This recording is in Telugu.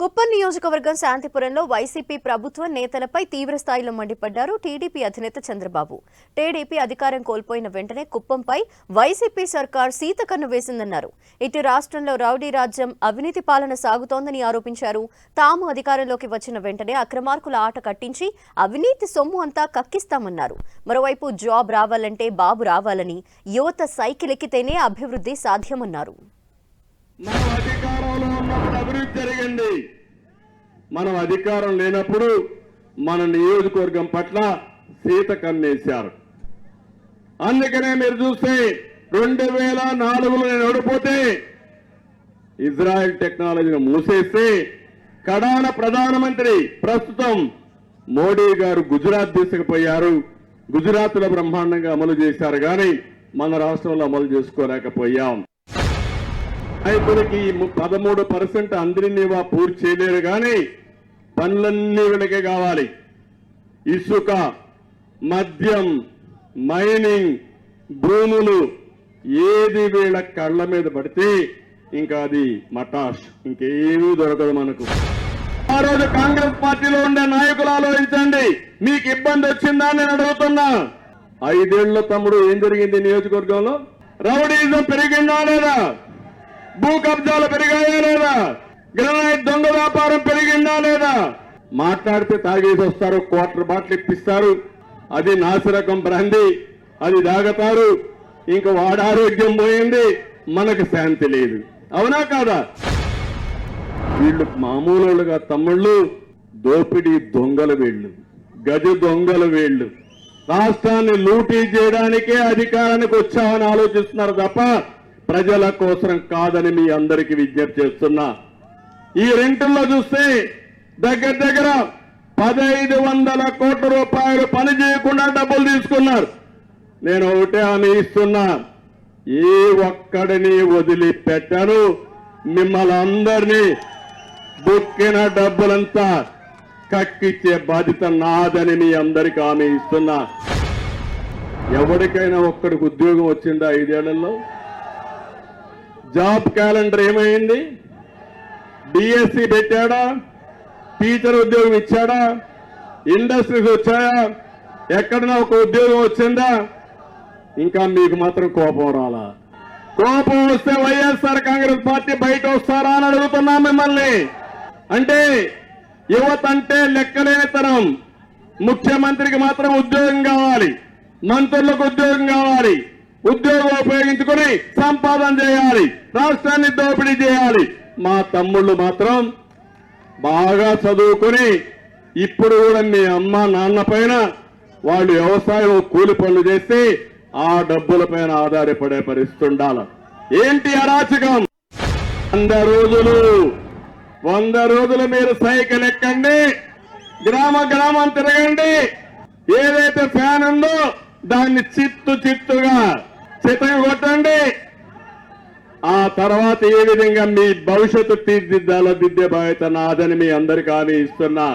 కుప్పం నియోజకవర్గం శాంతిపురంలో వైసీపీ ప్రభుత్వ నేతలపై తీవ్ర స్థాయిలో మండిపడ్డారు టీడీపీ అధినేత చంద్రబాబు. టీడీపీ అధికారం కోల్పోయిన వెంటనే కుప్పంపై వైసీపీ సర్కార్ సీతకన్ను వేసిందన్నారు. ఇటు రాష్ట్రంలో రౌడీ రాజ్యం అవినీతి పాలన సాగుతోందని ఆరోపించారు. తాము అధికారంలోకి వచ్చిన వెంటనే అక్రమార్కుల ఆట కట్టించి అవినీతి సొమ్ము అంతా కక్కిస్తామన్నారు. మరోవైపు జాబ్ రావాలంటే బాబు రావాలని యువత సైకిల్ ఎక్కితేనే అభివృద్ధి సాధ్యమన్నారు. మనం అధికారంలో ఉన్నప్పుడు అభివృద్ధి జరిగింది. మనం అధికారం లేనప్పుడు మన నియోజకవర్గం పట్ల సీత కన్నేశారు. అందుకనే మీరు చూస్తే రెండు వేల నాలుగులో నేను ఓడిపోతే ఇజ్రాయెల్ టెక్నాలజీని మూసేస్తే కడాన ప్రధానమంత్రి ప్రస్తుతం మోడీ గారు గుజరాత్ తీసుకుపోయారు గుజరాత్ బ్రహ్మాండంగా అమలు చేశారు. కానీ మన రాష్ట్రంలో అమలు చేసుకోలేకపోయాం. రైతులకి పదమూడు పర్సెంట్ అందరినీ వా పూర్తి చేయలేరు కానీ పనులన్నీ వీళ్ళకే కావాలి. ఇసుక మద్యం మైనింగ్ భూములు ఏది వీళ్ళ కళ్ళ మీద పడితే ఇంకా అది మటాష్ ఇంకేమీ దొరకదు మనకు. ఆ రోజు కాంగ్రెస్ పార్టీలో ఉండే నాయకులు ఆలోచించండి. మీకు ఇబ్బంది వచ్చిందా నేను అడుగుతున్నా. ఐదేళ్ళ తమ్ముడు ఏం జరిగింది నియోజకవర్గంలో? రౌడీజం పెరిగిందా లేదా? భూ కబ్జాలు పెరిగాయా లేదా? గ్రనైట్ దొంగ వ్యాపారం పెరిగిందా లేదా? మాట్లాడితే తాగేసి వస్తారు క్వార్టర్ బాటిల్ ఇప్పిస్తారు. అది నాసిరకం బ్రాంది అది తాగతారు ఇంకా వాడ ఆరోగ్యం పోయింది మనకు శాంతి లేదు. అవునా కాదా? వీళ్ళు మామూలుగా తమ్ముళ్ళు దోపిడీ దొంగల వీళ్ళు గజ దొంగల వీళ్ళు. రాష్ట్రాన్ని లూటీ చేయడానికే అధికారానికి వచ్చామని ఆలోచిస్తున్నారు తప్ప ప్రజల కోసం కాదని మీ అందరికీ విజ్ఞప్తి చేస్తున్నా. ఈ రెంటుల్లో చూస్తే దగ్గర దగ్గర పదహైదు వందల కోట్ల రూపాయలు పని చేయకుండా డబ్బులు తీసుకున్నారు. నేను ఒకటే హామీ ఇస్తున్నా. ఏ ఒక్కడిని వదిలిపెట్టను. మిమ్మల్ని అందరినీ బుక్కిన డబ్బులంతా కక్కిచ్చే బాధ్యత నాదని మీ అందరికీ హామీ ఇస్తున్నా. ఎవరికైనా ఒక్కడికి ఉద్యోగం వచ్చిందా ఐదేళ్ళలో? జాబ్ క్యాలెండర్ ఏమైంది? డిఎస్సి పెట్టాడా? టీచర్ ఉద్యోగం ఇచ్చాడా? ఇండస్ట్రీస్ వచ్చాయా? ఎక్కడన్నా ఒక ఉద్యోగం వచ్చిందా? ఇంకా మీకు మాత్రం కోపం రాలా. కోపం వస్తే వైఎస్ఆర్ కాంగ్రెస్ పార్టీ బయట వస్తారా అని అడుగుతున్నా మిమ్మల్ని. అంటే యువత అంటే లెక్కలేనితనం. ముఖ్యమంత్రికి మాత్రం ఉద్యోగం కావాలి. మంత్రులకు ఉద్యోగం కావాలి. ఉద్యోగం ఉపయోగించుకుని సంపాదన చేయాలి. రాష్ట్రాన్ని దోపిడీ చేయాలి. మా తమ్ముళ్ళు మాత్రం బాగా చదువుకుని ఇప్పుడు కూడా మీ అమ్మ నాన్న పైన వాళ్ళు వ్యవసాయం కూలి పనులు చేసి ఆ డబ్బుల పైన ఆధారపడే పరిస్థితి ఉండాలి. ఏంటి అరాచకం? వంద రోజులు వంద రోజులు మీరు సైకిల్ ఎక్కండి గ్రామ గ్రామం తిరగండి. ఏదైతే ఫ్యాన్ ఉందో దాన్ని చిత్తు చిత్తుగా కొట్టండి. ఆ తర్వాత ఏ విధంగా మీ భవిష్యత్తు తీర్చిద్దాలో దిద్దే బాధ్యత నాదని మీ అందరికీ హామీ ఇస్తున్నా.